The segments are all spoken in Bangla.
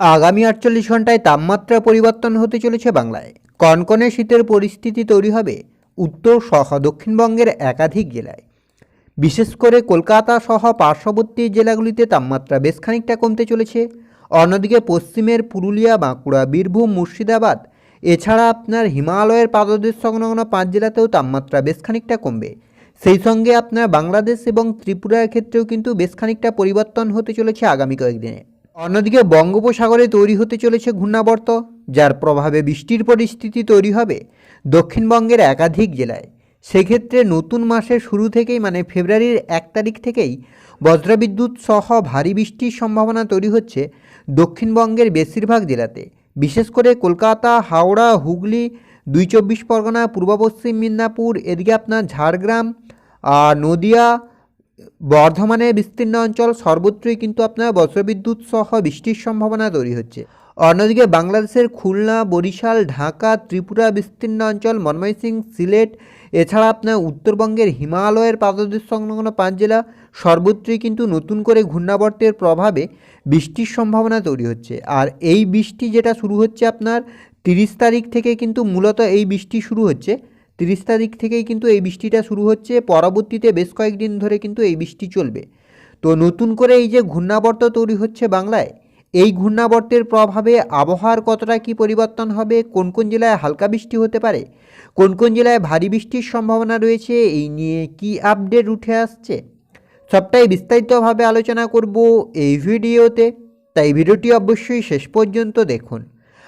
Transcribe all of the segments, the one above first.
আগামী আটচল্লিশ ঘন্টায় তাপমাত্রা পরিবর্তন হতে চলেছে বাংলায়। কনকনে শীতের পরিস্থিতি তৈরি হবে উত্তর সহ দক্ষিণবঙ্গের একাধিক জেলায়। বিশেষ করে কলকাতা সহ পার্শ্ববর্তী জেলাগুলিতে তাপমাত্রা বেশ খানিকটা কমতে চলেছে। অন্যদিকে পশ্চিমের পুরুলিয়া, বাঁকুড়া, বীরভূম, মুর্শিদাবাদ, এছাড়া আপনার হিমালয়ের পাদদেশ সংলগ্ন পাঁচ জেলাতেও তাপমাত্রা বেশ খানিকটা কমবে। সেই সঙ্গে আপনার বাংলাদেশ এবং ত্রিপুরার ক্ষেত্রেও কিন্তু বেশ খানিকটা পরিবর্তন হতে চলেছে আগামী কয়েকদিনে। অন্যদিকে বঙ্গোপসাগরে তৈরি হতে চলেছে ঘূর্ণাবর্ত, যার প্রভাবে বৃষ্টির পরিস্থিতি তৈরি হবে দক্ষিণবঙ্গের একাধিক জেলায়। সেক্ষেত্রে নতুন মাসের শুরু থেকেই মানে ফেব্রুয়ারির এক তারিখ থেকেই, বজ্রবিদ্যুৎ সহ ভারী বৃষ্টির সম্ভাবনা তৈরি হচ্ছে দক্ষিণবঙ্গের বেশিরভাগ জেলাতে। বিশেষ করে কলকাতা, হাওড়া, হুগলি, দুই চব্বিশ পরগনা, পূর্ব পশ্চিম মিদনাপুর, এদিকে আপনার ঝাড়গ্রাম, আর নদিয়া বর্ধমানের বিস্তীর্ণ অঞ্চল সর্বত্রই কিন্তু আপনার বজ্রবিদ্যুৎ সহ বৃষ্টির সম্ভাবনা তৈরি হচ্ছে। অন্যদিকে বাংলাদেশের খুলনা, বরিশাল, ঢাকা, ত্রিপুরা বিস্তীর্ণ অঞ্চল ময়মনসিং সিলেট, এছাড়া আপনার উত্তরবঙ্গের হিমালয়ের পাদদেশ সংলগ্ন পাঁচ জেলা সর্বত্রই কিন্তু নতুন করে ঘূর্ণাবর্তের প্রভাবে বৃষ্টির সম্ভাবনা তৈরি হচ্ছে। আর এই বৃষ্টি যেটা শুরু হচ্ছে আপনার তিরিশ তারিখ থেকে কিন্তু মূলত এই বৃষ্টি শুরু হচ্ছে। তিরিশ তারিখ থেকেই কিন্তু এই বৃষ্টিটা শুরু হচ্ছে। পরবর্তীতে বেশ কয়েকদিন ধরে কিন্তু এই বৃষ্টি চলবে। তো নতুন করে এই যে ঘূর্ণাবর্ত তৈরি হচ্ছে বাংলায়, এই ঘূর্ণাবর্তের প্রভাবে আবহাওয়ার কতটা কি পরিবর্তন হবে, কোন কোন জেলায় হালকা বৃষ্টি হতে পারে, কোন কোন জেলায় ভারী বৃষ্টির সম্ভাবনা রয়েছে, এই নিয়ে কি আপডেট উঠে আসছে, সবটাই বিস্তারিতভাবে আলোচনা করব এই ভিডিওতে। তাই ভিডিওটি অবশ্যই শেষ পর্যন্ত দেখুন।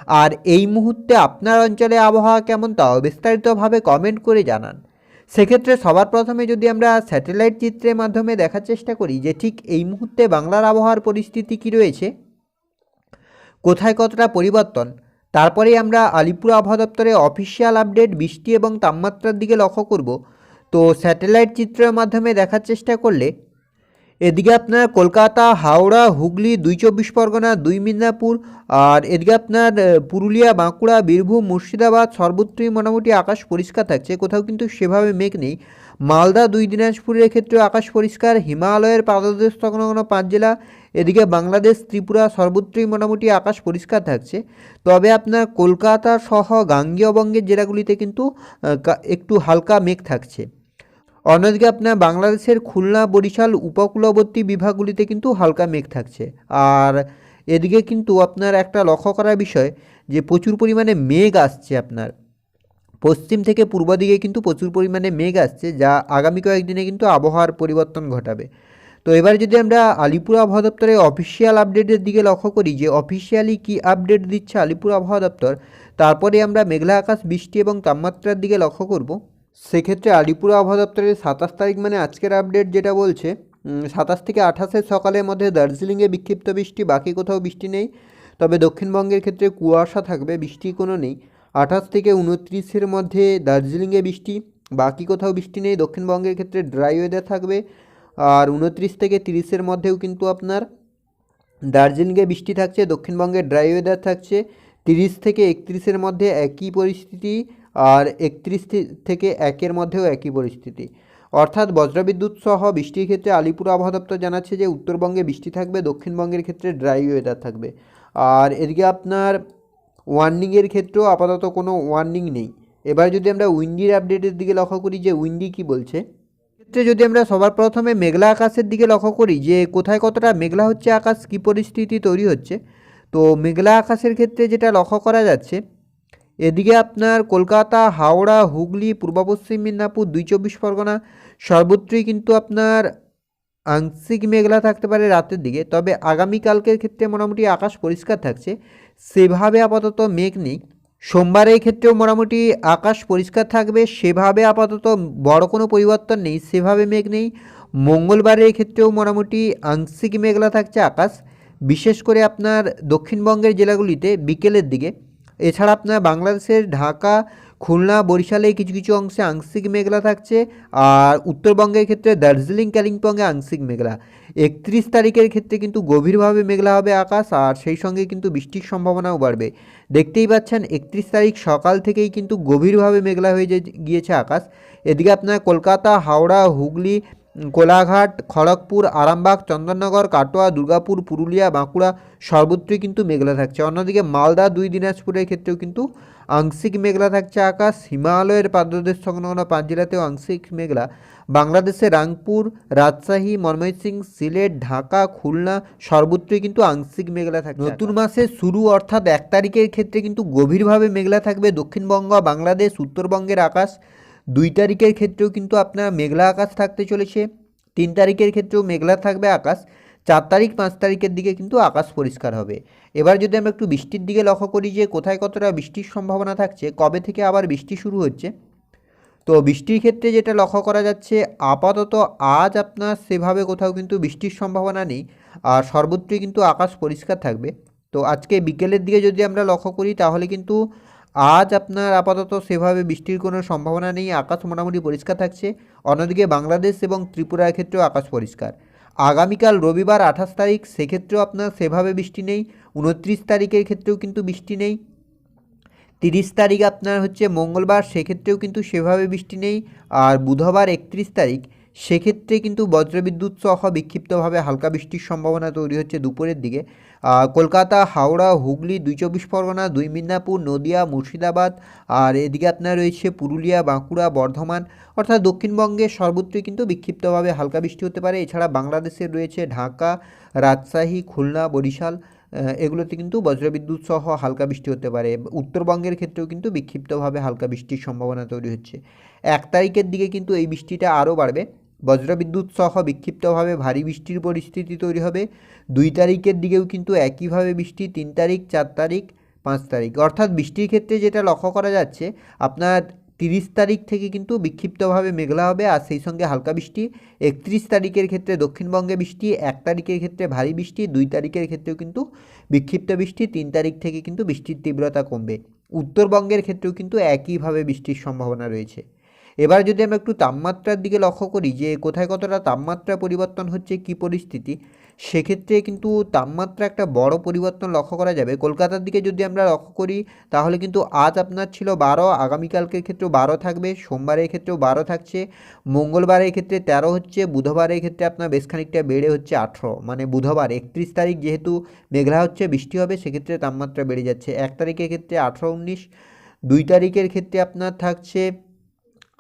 আর এই মুহূর্তে আপনার অঞ্চলে আবহাওয়া কেমন তাও বিস্তারিতভাবে কমেন্ট করে জানান। সেক্ষেত্রে সবার প্রথমে যদি আমরা স্যাটেলাইট চিত্রের মাধ্যমে দেখার চেষ্টা করি যে ঠিক এই মুহূর্তে বাংলার আবহাওয়ার পরিস্থিতি কী রয়েছে, কোথায় কতটা পরিবর্তন, তারপরে আমরা আলিপুর আবহাওয়া দপ্তরে অফিসিয়াল আপডেট বৃষ্টি এবং তাপমাত্রার দিকে লক্ষ্য করব। তো স্যাটেলাইট চিত্রের মাধ্যমে দেখার চেষ্টা করলে এদিকে আপনার কলকাতা, হাওড়া, হুগলি, দুই চব্বিশ পরগনা, দুই মিদনাপুর আর এদিকে আপনার পুরুলিয়া, বাঁকুড়া, বীরভূম, মুর্শিদাবাদ সর্বত্রই মোটামুটি আকাশ পরিষ্কার থাকছে। কোথাও কিন্তু সেভাবে মেঘ নেই। মালদা, দুই দিনাজপুরের ক্ষেত্রেও আকাশ পরিষ্কার। হিমালয়ের পাদদেশ তখন কোনো পাঁচ জেলা। এদিকে বাংলাদেশ, ত্রিপুরা সর্বত্রই মোটামুটি আকাশ পরিষ্কার থাকছে। তবে আপনার কলকাতা সহ গাঙ্গেয় বঙ্গের জেলাগুলিতে কিন্তু একটু হালকা মেঘ থাকছে। অন্যদিকে আপনার বাংলাদেশের খুলনা, বরিশাল উপকূলবর্তী বিভাগগুলিতে কিন্তু হালকা মেঘ থাকছে। আর এদিকে কিন্তু আপনার একটা লক্ষ্য করার বিষয় যে প্রচুর পরিমাণে মেঘ আসছে আপনার। পশ্চিম থেকে পূর্ব দিকে কিন্তু প্রচুর পরিমাণে মেঘ আসছে, যা আগামী কয়েকদিনে কিন্তু আবহাওয়ার পরিবর্তন ঘটাবে। তো এবার যদি আমরা আলিপুর আবহাওয়া দপ্তরের অফিসিয়াল আপডেটের দিকে লক্ষ্য করি যে অফিসিয়ালি কি আপডেট দিচ্ছে আলিপুর আবহাওয়া দপ্তর, তারপরে আমরা মেঘলা আকাশ, বৃষ্টি এবং তাপমাত্রার দিকে লক্ষ্য করব। সেক্ষেত্রে আলিপুর আবহাওয়া দপ্তরের সাতাশ তারিখ মানে আজকের আপডেট যেটা বলছে সাতাশ থেকে আঠাশের সকালের মধ্যে দার্জিলিংয়ে বিক্ষিপ্ত বৃষ্টি, বাকি কোথাও বৃষ্টি নেই। তবে দক্ষিণবঙ্গের ক্ষেত্রে কুয়াশা থাকবে, বৃষ্টি কোনো নেই। আঠাশ থেকে উনত্রিশের মধ্যে দার্জিলিংয়ে বৃষ্টি, বাকি কোথাও বৃষ্টি নেই। দক্ষিণবঙ্গের ক্ষেত্রে ড্রাই ওয়েদার থাকবে। আর উনত্রিশ থেকে তিরিশের মধ্যেও কিন্তু আপনার দার্জিলিংয়ে বৃষ্টি থাকছে, দক্ষিণবঙ্গে ড্রাই ওয়েদার থাকছে। তিরিশ থেকে একত্রিশের মধ্যে একই পরিস্থিতি। আর একত্রিশ থেকে একের মধ্যেও একই পরিস্থিতি। অর্থাৎ বজ্রবিদ্যুৎ সহ বৃষ্টির ক্ষেত্রে আলিপুর আবহাওয়া দপ্তর জানাচ্ছে যে উত্তরবঙ্গে বৃষ্টি থাকবে, দক্ষিণবঙ্গের ক্ষেত্রে ড্রাই ওয়েদার থাকবে। আর এদিকে আপনার ওয়ার্নিংয়ের ক্ষেত্রেও আপাতত কোনো ওয়ার্নিং নেই। এবার যদি আমরা উইন্ডির আপডেটের দিকে লক্ষ্য করি, যে উইন্ডি কি বলছে? ক্ষেত্রে যদি আমরা সবার প্রথমে মেঘলা আকাশের দিকে লক্ষ্য করি, যে কোথায় কতটা মেঘলা হচ্ছে, আকাশ কী পরিস্থিতি তৈরি হচ্ছে, তো মেঘলা আকাশের ক্ষেত্রে যেটা লক্ষ্য করা যাচ্ছে এদিকে আপনার কলকাতা, হাওড়া, হুগলি, পূর্ব পশ্চিম মিদনাপুর দুই চব্বিশ পরগনা সর্বত্রই কিন্তু আপনার আংশিক মেঘলা থাকতে পারে রাতের দিকে। তবে আগামীকালকের ক্ষেত্রে মোটামুটি আকাশ পরিষ্কার থাকছে। সেভাবে আপাতত মেঘ নেই। সোমবারের ক্ষেত্রেও মোটামুটি আকাশ পরিষ্কার থাকবে। সেভাবে আপাতত বড় কোনো পরিবর্তন নেই। সেভাবে মেঘ নেই। মঙ্গলবারের ক্ষেত্রেও মোটামুটি আংশিক মেঘলা থাকছে আকাশ। বিশেষ করে আপনার দক্ষিণবঙ্গের জেলাগুলিতে বিকেলের দিকে। এছাড়া আপনার বাংলাদেশের ঢাকা, খুলনা, বরিশালে কিছু কিছু অংশে আংশিক মেঘলা থাকছে। আর উত্তরবঙ্গের ক্ষেত্রে দার্জিলিং, কালিম্পংয়ে আংশিক মেঘলা। একত্রিশ তারিখের ক্ষেত্রে কিন্তু গভীরভাবে মেঘলা হবে আকাশ, আর সেই সঙ্গে কিন্তু বৃষ্টির সম্ভাবনাও বাড়বে। দেখতেই পাচ্ছেন, একত্রিশ তারিখ সকাল থেকেই কিন্তু গভীরভাবে মেঘলা হয়ে গিয়েছে আকাশ। এদিকে আপনার কলকাতা, হাওড়া, হুগলি কোলাঘাট খড়গপুর আরামবাগ চন্দননগর কাটোয়া দুর্গাপুর পুরুলিয়া বাঁকুড়া সর্বত্রই কিন্তু মেঘলা থাকছে। অন্যদিকে মালদা দুই দিনাজপুরের ক্ষেত্রেও কিন্তু আংশিক মেঘলা থাকছে আকাশ। হিমালয়ের পাদদেশ সংলগ্ন পাঁচ জেলাতেও আংশিক মেঘলা। বাংলাদেশের রাংপুর রাজশাহী ময়মনসিংহ সিলেট ঢাকা খুলনা সর্বত্রই কিন্তু আংশিক মেঘলা থাকবে নতুন মাসের শুরু অর্থাৎ এক তারিখের ক্ষেত্রে কিন্তু গভীরভাবে মেঘলা থাকবে দক্ষিণবঙ্গ বাংলাদেশ উত্তরবঙ্গের আকাশ। দুই তারিখের ক্ষেত্রেও কিন্তু আপনার মেঘলা আকাশ থাকতে চলেছে, তিন তারিখের ক্ষেত্রেও মেঘলা থাকবে আকাশ, চার তারিখ, পাঁচ তারিখের দিকে কিন্তু আকাশ পরিষ্কার হবে। এবার যদি আমরা একটু বৃষ্টির দিকে লক্ষ্য করি যে কোথায় কতটা বৃষ্টির সম্ভাবনা থাকছে, কবে থেকে আবার বৃষ্টি শুরু হচ্ছে, তো বৃষ্টির ক্ষেত্রে যেটা লক্ষ্য করা যাচ্ছে, আপাতত আজ আপনার সেভাবে কোথাও কিন্তু বৃষ্টির সম্ভাবনা নেই, আর সর্বত্রই কিন্তু আকাশ পরিষ্কার থাকবে। তো আজকে বিকেলের দিকে যদি আমরা লক্ষ্য করি, তাহলে কিন্তু আজ আপনার আপাতত সেভাবে বৃষ্টির কোনো সম্ভাবনা নেই, আকাশ মোটামুটি পরিষ্কার থাকছে। অন্যদিকে বাংলাদেশ এবং ত্রিপুরার ক্ষেত্রেও আকাশ পরিষ্কার। আগামীকাল রবিবার আঠাশ তারিখ, সেক্ষেত্রেও আপনার সেভাবে বৃষ্টি নেই। উনত্রিশ তারিখের ক্ষেত্রেও কিন্তু বৃষ্টি নেই। তিরিশ তারিখ আপনার হচ্ছে মঙ্গলবার, সেক্ষেত্রেও কিন্তু সেভাবে বৃষ্টি নেই। আর বুধবার একত্রিশ তারিখ সেক্ষেত্রে কিন্তু বজ্রবিদ্যুৎ সহ বিক্ষিপ্তভাবে হালকা বৃষ্টির সম্ভাবনা তৈরি হচ্ছে দুপুরের দিকে। কলকাতা, হাওড়া, হুগলি দুই চব্বিশ পরগনা, দুই মিদনাপুর, নদিয়া, মুর্শিদাবাদ, আর এদিকে আপনার রয়েছে পুরুলিয়া, বাঁকুড়া, বর্ধমান, অর্থাৎ দক্ষিণবঙ্গের সর্বত্রই কিন্তু বিক্ষিপ্তভাবে হালকা বৃষ্টি হতে পারে। এছাড়া বাংলাদেশের রয়েছে ঢাকা, রাজশাহী, খুলনা, বরিশাল এগুলোতে কিন্তু বজ্রবিদ্যুৎ সহ হালকা বৃষ্টি হতে পারে। উত্তরবঙ্গের ক্ষেত্রেও কিন্তু বিক্ষিপ্তভাবে হালকা বৃষ্টির সম্ভাবনা তৈরি হচ্ছে। এক তারিখের দিকে কিন্তু এই বৃষ্টিটা আরও বাড়বে। বজ্রবিদ্যুৎ সহ বিক্ষিপ্তভাবে ভারী বৃষ্টির পরিস্থিতি তৈরি হবে। দুই তারিখের দিকেও কিন্তু একইভাবে বৃষ্টি, তিন তারিখ, চার তারিখ, পাঁচ তারিখ। অর্থাৎ বৃষ্টির ক্ষেত্রে যেটা লক্ষ্য করা যাচ্ছে, আপনার তিরিশ তারিখ থেকে কিন্তু বিক্ষিপ্তভাবে মেঘলা হবে আর সেই সঙ্গে হালকা বৃষ্টি, একত্রিশ তারিখের ক্ষেত্রে দক্ষিণবঙ্গে বৃষ্টি, এক তারিখের ক্ষেত্রে ভারী বৃষ্টি, দুই তারিখের ক্ষেত্রেও কিন্তু বিক্ষিপ্ত বৃষ্টি, তিন তারিখ থেকে কিন্তু বৃষ্টির তীব্রতা কমবে। উত্তরবঙ্গের ক্ষেত্রেও কিন্তু একইভাবে বৃষ্টির সম্ভাবনা রয়েছে। এবার যদি আমরা একটু তাপমাত্রার দিকে লক্ষ্য করি যে কোথায় কতটা তাপমাত্রা পরিবর্তন হচ্ছে, কি পরিস্থিতি, সেক্ষেত্রে কিন্তু তাপমাত্রা একটা বড় পরিবর্তন লক্ষ্য করা যাবে। কলকাতার দিকে যদি আমরা লক্ষ্য করি, তাহলে কিন্তু আজ আপনার ছিল বারো, আগামীকালকের ক্ষেত্রেও বারো থাকবে, সোমবারের ক্ষেত্রেও বারো থাকছে, মঙ্গলবারের ক্ষেত্রে তেরো হচ্ছে, বুধবারের ক্ষেত্রে আপনার বেশ খানিকটা বেড়ে হচ্ছে আঠেরো। মানে বুধবার একত্রিশ তারিখ যেহেতু মেঘলা হচ্ছে, বৃষ্টি হবে, সেক্ষেত্রে তাপমাত্রা বেড়ে যাচ্ছে। এক তারিখের ক্ষেত্রে আঠেরো, উনিশ, দুই তারিখের ক্ষেত্রে আপনার থাকছে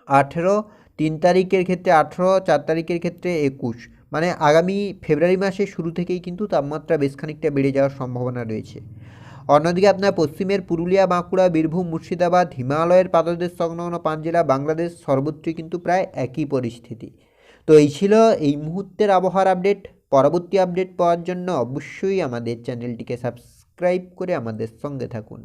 আঠেরো, তিন তারিখের ক্ষেত্রে আঠেরো, চার তারিখের ক্ষেত্রে একুশ। মানে আগামী ফেব্রুয়ারি মাসের শুরু থেকেই কিন্তু তাপমাত্রা বেশ খানিকটা বেড়ে যাওয়ার সম্ভাবনা রয়েছে। অন্যদিকে আপনার পশ্চিমের পুরুলিয়া, বাঁকুড়া, বীরভূম, মুর্শিদাবাদ, হিমালয়ের পাদদেশ সংলগ্ন পাঁচ জেলা বাংলাদেশ সর্বত্রই কিন্তু প্রায় একই পরিস্থিতি। তো এই ছিল এই মুহূর্তের আবহাওয়ার আপডেট। পরবর্তী আপডেট পাওয়ার জন্য অবশ্যই আমাদের চ্যানেলটিকে সাবস্ক্রাইব করে আমাদের সঙ্গে থাকুন।